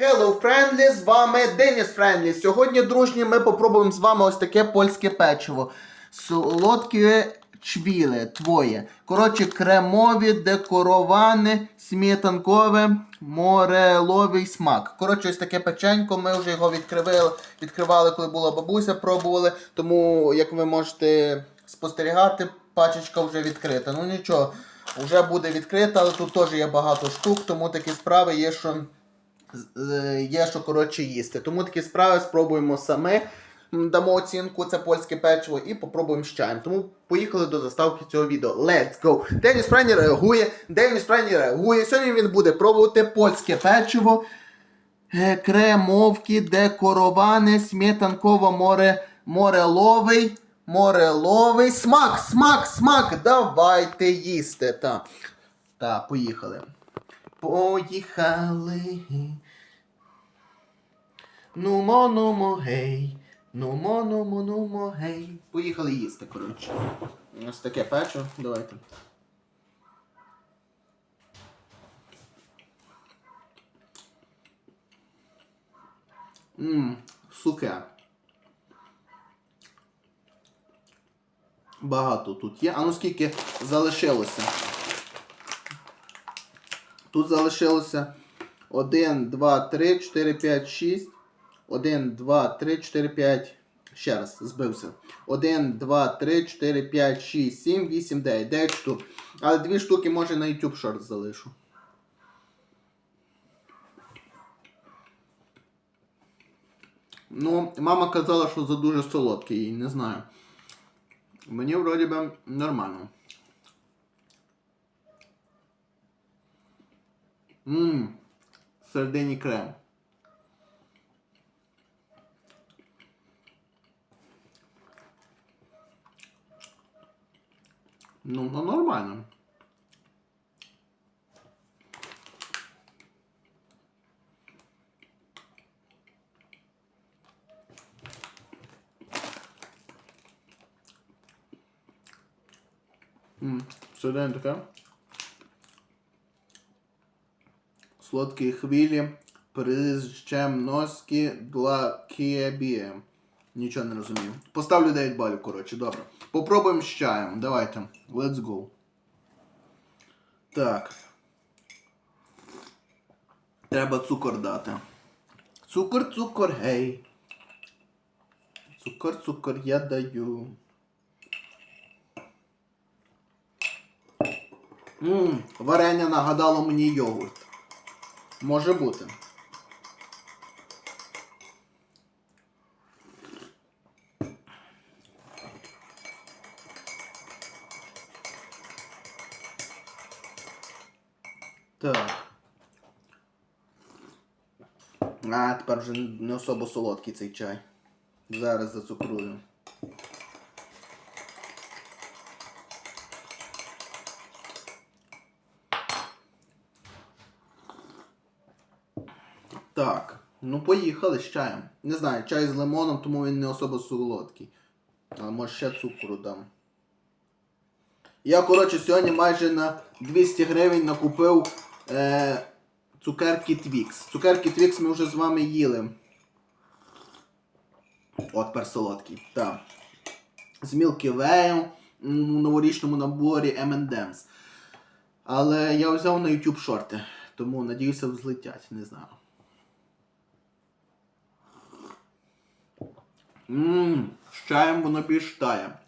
Hello, Friendly, з вами Деніс Френдлі. Сьогодні, дружні, ми попробуємо з вами ось таке польське печиво. Солодке чвіле, твоє. Коротше, кремові, декороване, сметанкове, мореловий смак. Коротше, ось таке печенько, ми вже його відкривали, відкривали, коли була бабуся, пробували. Тому, як ви можете спостерігати, пачечка вже відкрита. Ну нічого, вже буде відкрита, але тут теж є багато штук, тому такі справи є, що є, що коротше їсти. Тому такі справи спробуємо саме. Дамо оцінку, це польське печиво, і попробуємо з чаєм. Тому поїхали до заставки цього відео. Let's go! Деніс Френі реагує, Деніс Френі реагує. Сьогодні він буде пробувати польське печиво, е, кремовки, декороване, сметанково море, мореловий, мореловий. Смак, смак, смак! Давайте їсти. Та, та поїхали. Поїхали. Нумо, нумо, гей. Нумо, нумо, нумо, гей. Поїхали їсти, коротше. Ось таке печиво. Давайте. Ммм, суке. Багато тут є. А ну скільки залишилося? Тут залишилося 1, 2, 3, 4, 5, 6. 1, 2, 3, 4, 5. Ще раз, збився. 1, 2, 3, 4, 5, 6, 7, 8, 9. 9 штук. Але дві штуки може на YouTube Shorts залишу. Ну, мама казала, що за дуже солодкий, не знаю. Мені вроді би нормально. Ммм, середині крем. Ну, ну нормально. Ммм, середині таке. Słodkie chwili, przyjemności dla ciebie. Нічого не розумію. Поставлю 9 балів, коротше, добре. Попробуємо з чаєм. Давайте. Let's go. Так. Треба цукор дати. Цукор, цукор, гей. Цукор, цукор, я даю. Ммм, варення нагадало мені йогурт. Може бути. Так. А, тепер вже не особо солодкий цей чай. Зараз зацукрую. Так, ну поїхали з чаєм. Не знаю, чай з лимоном, тому він не особо солодкий. Але може ще цукру дам. Я, коротше, сьогодні майже на 200 гривень накупив е, цукерки Твікс. Цукерки Твікс ми вже з вами їли. От тепер солодкий. Так. З Way у новорічному наборі M&M's. Але я взяв на YouTube шорти, тому надіюся взлетять, не знаю. Ммм, з чаєм воно більш тає.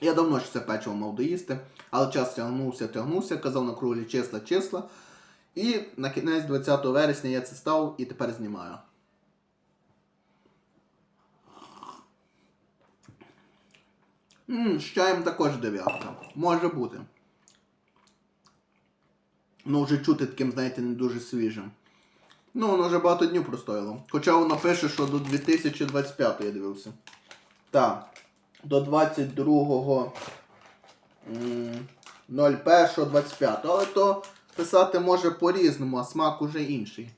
Я давно ж це печиво мав доїсти, але час тягнувся, тягнувся, казав на круглі числа, числа. І на кінець 20 вересня я це став і тепер знімаю. Ммм, з чаєм також дев'ятка. Може бути. Ну, вже чути таким, знаєте, не дуже свіжим. Ну, воно вже багато днів простояло. Хоча воно пише, що до 2025 я дивився. Так. До 22 м, 01.25. Але то писати може по-різному, а смак уже інший.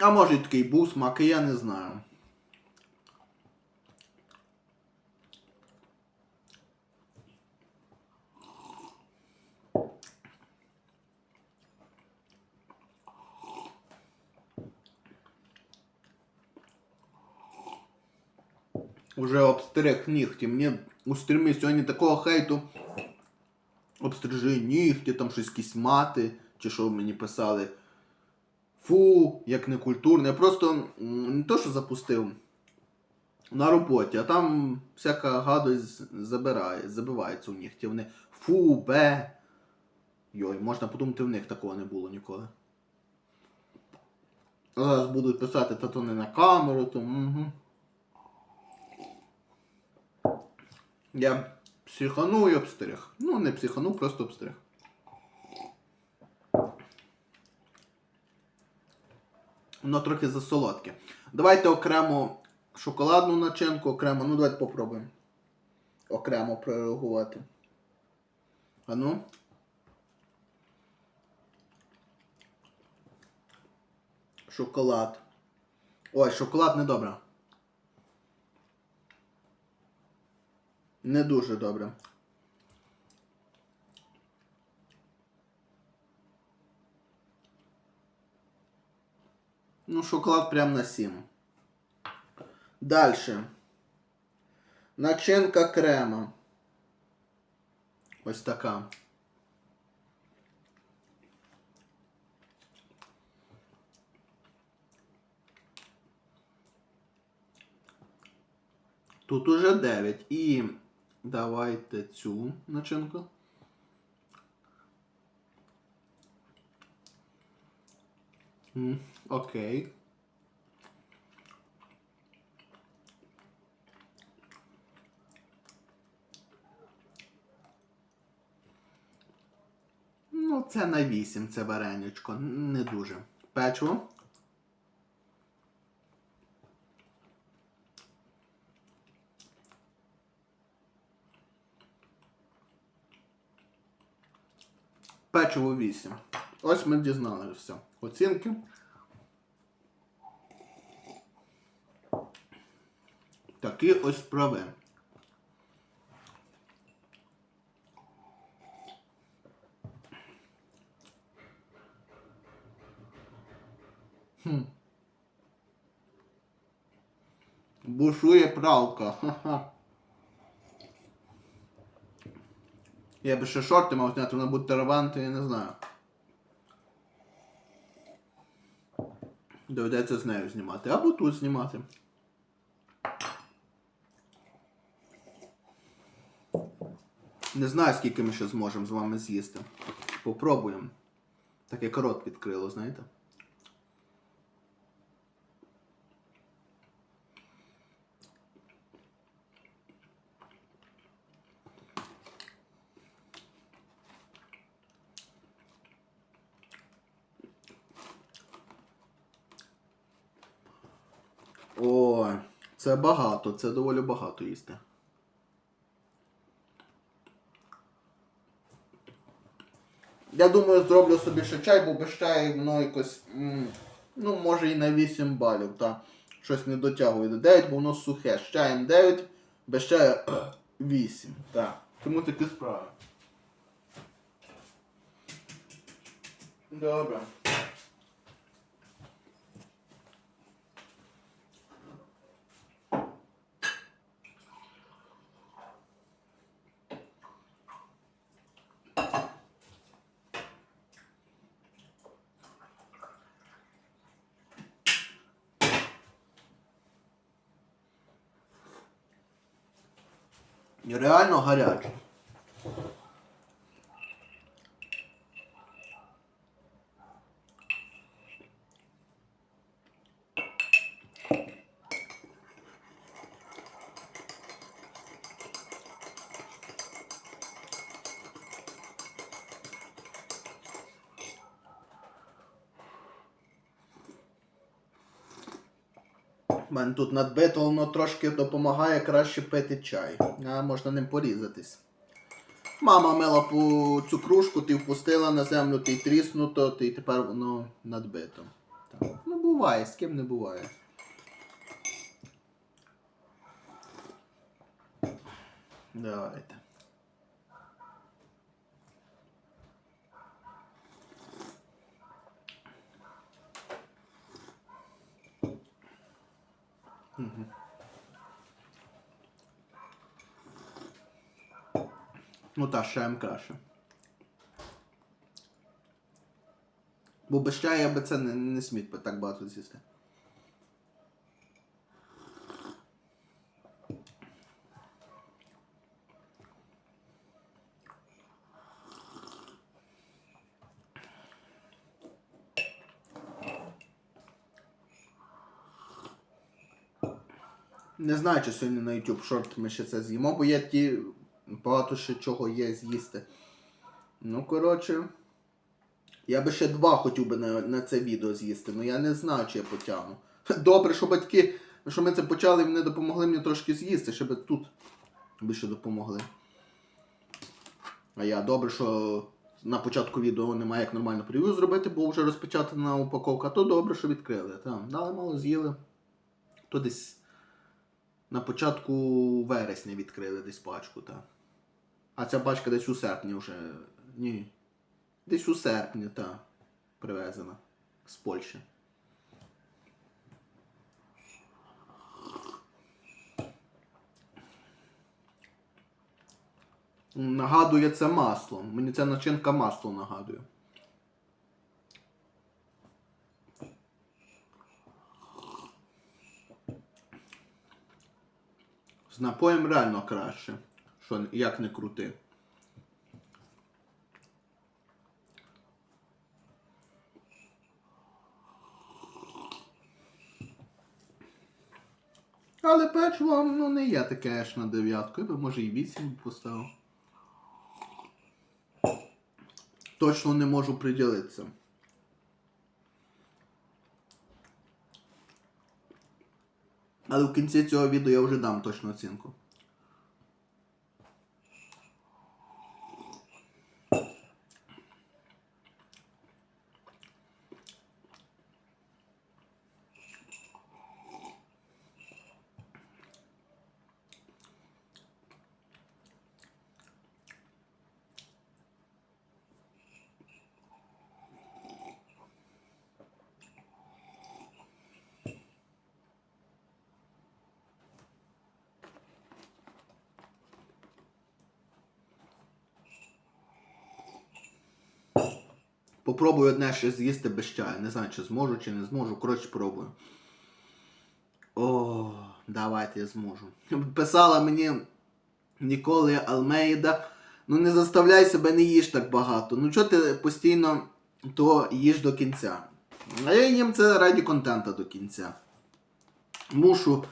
А може і такий був смак, і я не знаю. Уже обстриг нігті. Мені у стрімі такого хейту. Обстрижи нігті, там щось якісь мати, чи що мені писали. Фу, як некультурно. Я просто не то, що запустив на роботі, а там всяка гадость забирає, забивається у нігті. Вони фу, бе. Йой, можна подумати, в них такого не було ніколи. Зараз будуть писати, та то не на камеру, то. Угу. Я психану і обстриг. Ну, не психану, просто обстриг. Воно трохи засолодке. Давайте окремо шоколадну начинку, окремо. Ну, давайте попробуємо. Окремо прореагувати. А ну. Шоколад. Ой, шоколад не Не дуже добре. Ну, шоколад прям на 7. Дальше. Начинка крема. Ось така. Тут уже 9. І давайте цю начинку. Окей. Ну, це на 8, це вареничко. Не дуже. Печиво. Печиво 8. Ось ми дізналися все. Оцінки. Такі ось справи. Хм. Бушує пралка. Ха-ха. Я би ще шорти мав зняти, вона буде тараванти, я не знаю. Доведеться з нею знімати. Або тут знімати. Не знаю, скільки ми ще зможемо з вами з'їсти. Попробуємо. Таке корот відкрило, знаєте? О, це багато, це доволі багато їсти. Я думаю, зроблю собі ще чай, бо без чаю воно якось. ну, може і на 8 балів, та щось не дотягує до 9, бо воно сухе. З чаєм 9, без чаю 8. Так. Тому такі справи. Добре. Реально гаряче. Тут надбито, воно трошки допомагає краще пити чай. А можна ним порізатись. Мама мила цю кружку, ти впустила на землю, ти тріснуто, ти тепер воно надбито. Так. Ну буває, з ким не буває. Давайте. Ну та чаєм краще. Бо без чаю я би це не, не сміт би так багато з'їсти. Не знаю, чи сьогодні на YouTube шорт ми ще це з'їмо, бо є ті багато ще чого є з'їсти. Ну, коротше. Я би ще два хотів би на, на це відео з'їсти, але я не знаю, чи я потягну. Добре, що батьки, що ми це почали, вони допомогли мені трошки з'їсти, щоб тут би ще допомогли. А я добре, що на початку відео немає як нормально прев'ю зробити, бо вже розпечатана упаковка, то добре, що відкрили. Там, дали мало з'їли. То десь на початку вересня відкрили десь пачку, так. А ця пачка десь у серпні вже. Ні. Десь у серпні, так. Привезена. З Польщі. Нагадує це масло. Мені ця начинка масло нагадує. З напоєм реально краще. Що як не крути. Але печиво, ну не є таке аж на дев'ятку, я би може і вісім поставив. Точно не можу приділитися. Але в кінці цього відео я вже дам точну оцінку. Попробую одне ще з'їсти без чаю. Не знаю, чи зможу, чи не зможу. Коротше, пробую. О, давайте я зможу. Писала мені Ніколи Алмейда. Ну не заставляй себе, не їж так багато. Ну чого ти постійно то їж до кінця? А я їм це раді контента до кінця. Мушу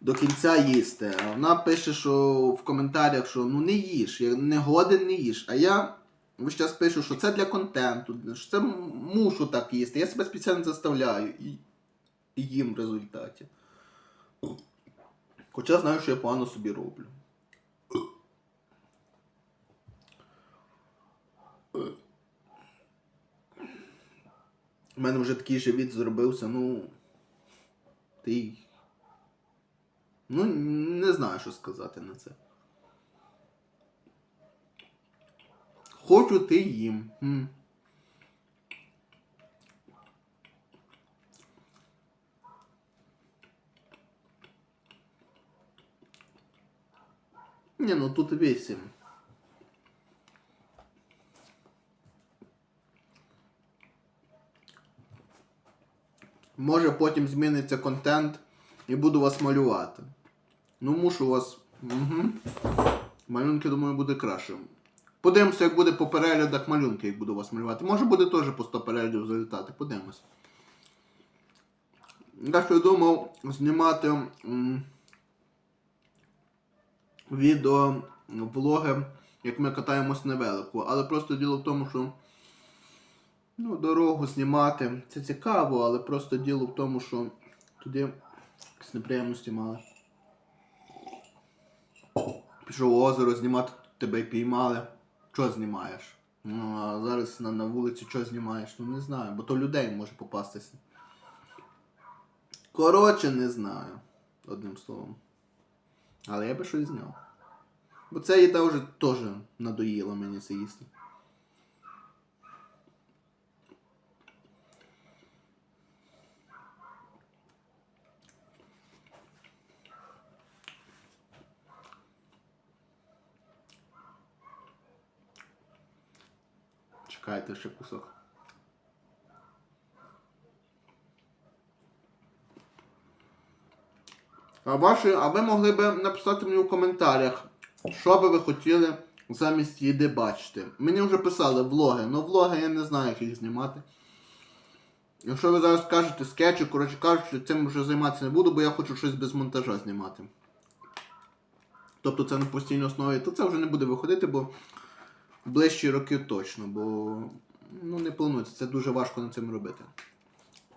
до кінця їсти. Вона пише, що в коментарях, що ну не їж, я не годен не їж. А я весь час пишу, що це для контенту, що це мушу так їсти. Я себе спеціально заставляю і їм в результаті. Хоча знаю, що я погано собі роблю. У мене вже такий живіт зробився, ну. Ти. Ну, не знаю, що сказати на це. Хочу ти їм. Ні, ну тут вісім. Може потім зміниться контент і буду вас малювати. Ну, мушу вас. Угу. Малюнки, думаю, буде краще. Подивимося, як буде по переглядах малюнки, як буду вас малювати. Може буде теж по 100 переглядів залітати. Подивимось. Я думав знімати відео, влоги, як ми катаємось на велику. Але просто діло в тому, що ну, дорогу знімати це цікаво, але просто діло в тому, що туди якісь неприємності мали. Пішов озеро знімати, тебе піймали. Що знімаєш? Ну, а зараз на, на вулиці що знімаєш? Ну не знаю, бо то людей може попастися. Коротше, не знаю. Одним словом. Але я би щось зняв. Бо ця їда вже теж надоїла мені це їсти. Чекайте ще кусок. А, ваші, а ви могли б написати мені у коментарях, що би ви хотіли замість їди бачити. Мені вже писали влоги, але влоги я не знаю, як їх знімати. Якщо ви зараз скажете скетчі, коротше кажучи, цим вже займатися не буду, бо я хочу щось без монтажа знімати. Тобто це на постійній основі, то це вже не буде виходити, бо ближчі роки точно, бо ну, не планується, це дуже важко над цим робити.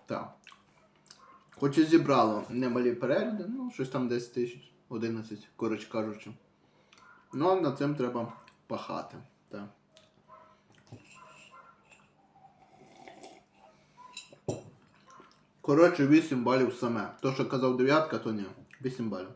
Так. Хоч і зібрало немалі перегляди, ну, щось там 10 тисяч, 11, коротше кажучи. Ну, а над цим треба пахати. Так. Коротше, 8 балів саме. То, що казав дев'ятка, то ні. 8 балів.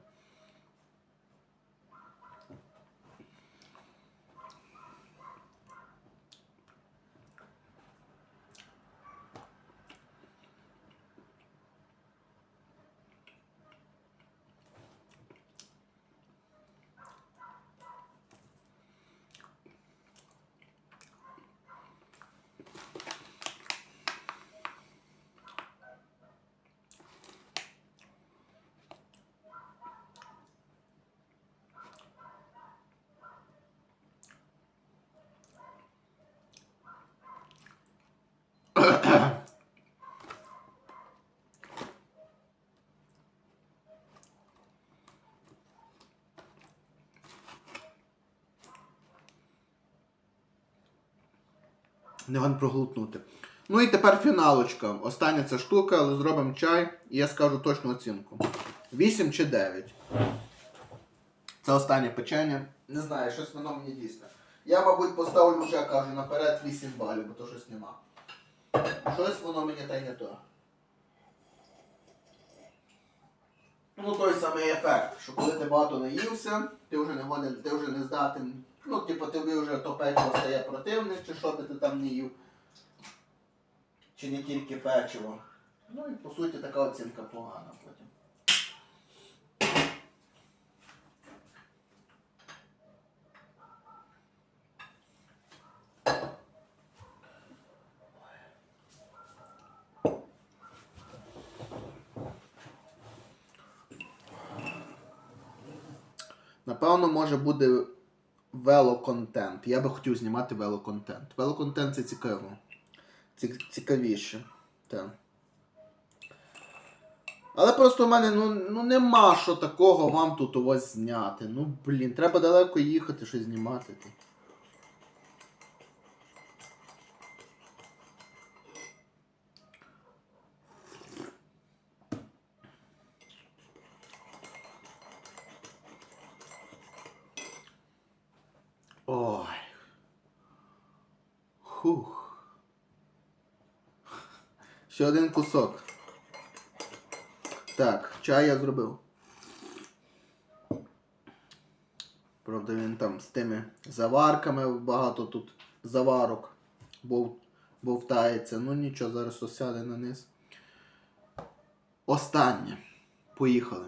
Не вам проглотнути. Ну і тепер фіналочка. Остання ця штука, але зробимо чай і я скажу точну оцінку. 8 чи 9. Це останнє печення. Не знаю, щось воно мені дійсно. Я, мабуть, поставлю вже, кажу, наперед 8 балів, бо то щось нема. Щось воно мені та й не то. Ну, той самий ефект, що коли ти багато наївся, ти вже не годен, ти вже не здатен. Ну, типу, тобі вже то печиво стає противне, чи що би ти там не їв. Чи не тільки печиво. Ну і по суті така оцінка погана потім. Напевно, може буде велоконтент. Я би хотів знімати велоконтент. Велоконтент це цікаво. Цікавіше. Так. Але просто в мене ну, ну нема що такого вам тут у вас зняти. Ну блін, треба далеко їхати, щось знімати. тут. Ой. Хух. Ще один кусок. Так, чай я зробив. Правда, він там з тими заварками багато тут заварок бов, бовтається. Ну нічого, зараз осяде на низ. Останнє. Поїхали.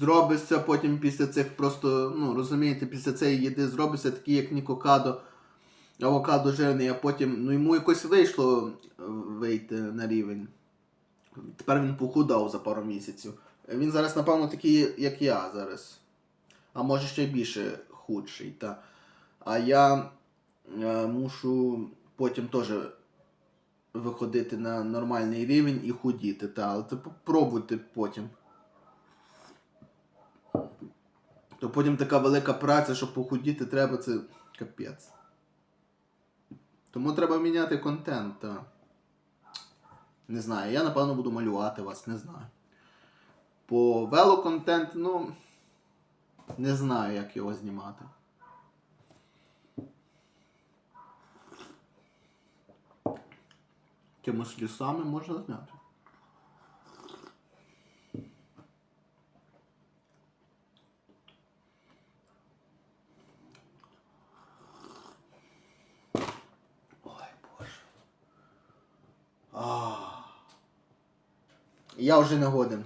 Зробишся потім після цих просто, ну розумієте, після цієї їди зробишся такий, як Нікокадо, авокадо жирний, а потім, ну йому якось вийшло е, вийти на рівень. Тепер він похудав за пару місяців. Він зараз, напевно, такий, як я зараз. А може ще більше худший. Та. А я е, мушу потім теж виходити на нормальний рівень і худіти. Та. Але це попробуйте потім. То потім така велика праця, щоб похудіти треба, це капець. Тому треба міняти контент. Не знаю, я напевно буду малювати вас, не знаю. По велоконтент, ну. Не знаю, як його знімати. Чимось лісами можна зняти. Я вже не годен.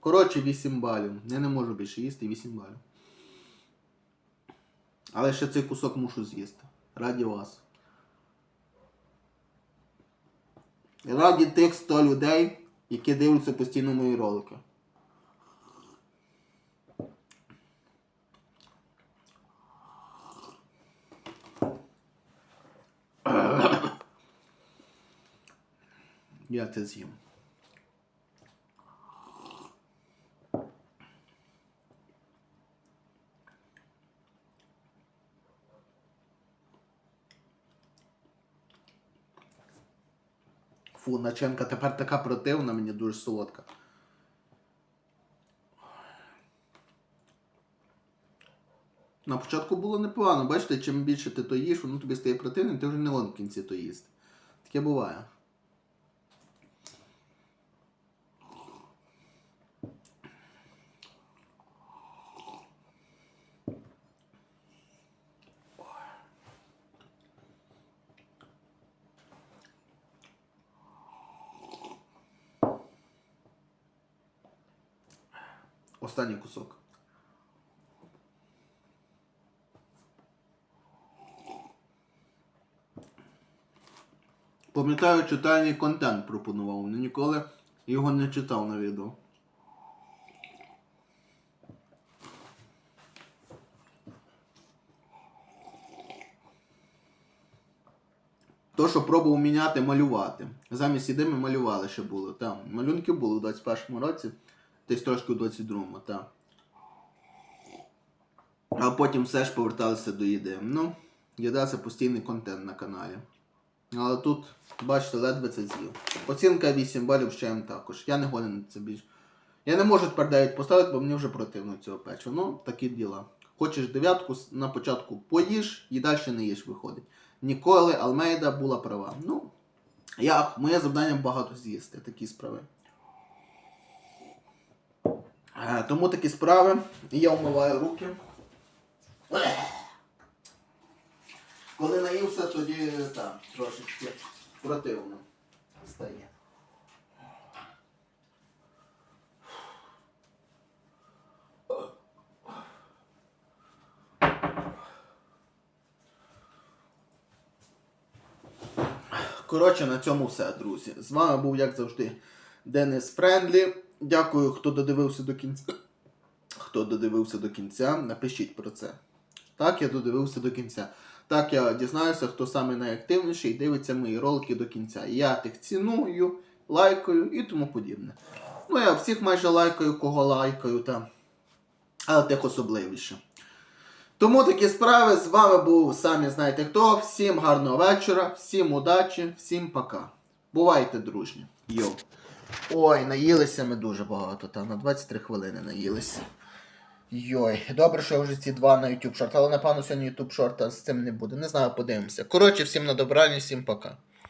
Коротше, 8 балів. Я не можу більше їсти 8 балів. Але ще цей кусок мушу з'їсти. Раді вас. Раді тих 100 людей, які дивляться постійно мої ролики. Я це з'їм. Фу, начинка тепер така противна, мені дуже солодка. На початку було непогано, бачите, чим більше ти то їш, воно тобі стає противним, ти вже не вон в кінці то їсти. Таке буває. Останній кусок. Пам'ятаю, читальний контент пропонував, але ніколи його не читав на відео. То, що пробував міняти, малювати. Замість іди ми малювали ще було. Там малюнки були у 21-му році, десь трошки у 22-му, так. А потім все ж поверталися до їди. Ну, їда це постійний контент на каналі. Але тут, бачите, ледве це з'їв. Оцінка 8 балів з чаєм також. Я не годен на це більше. Я не можу тепер 9 поставити, бо мені вже противно цього печива. Ну, такі діла. Хочеш дев'ятку на початку поїж і далі не їж виходить. Ніколи Алмейда була права. Ну, я, моє завдання багато з'їсти, такі справи. Е, Тому такі справи. І я вмиваю руки. Коли наївся, тоді так, трошечки противно стає. Коротше, на цьому все, друзі. З вами був, як завжди, Денис Френдлі. Дякую, хто додивився до кінця. Хто додивився до кінця, напишіть про це. Так, я додивився до кінця. Так, я дізнаюся, хто саме найактивніший дивиться мої ролики до кінця. Я тих ціную, лайкаю і тому подібне. Ну, я всіх майже лайкаю, кого лайкаю, там. але тих особливіше. Тому такі справи з вами був самі знаєте хто. Всім гарного вечора, всім удачі, всім пока. Бувайте дружні. Йоу. Ой, наїлися ми дуже багато, та на 23 хвилини наїлися. Йой, добре, що я вже ці два на YouTube шорт, але напевно сьогодні YouTube шорта з цим не буде. Не знаю, подивимося. Коротше, всім на добрані, всім пока.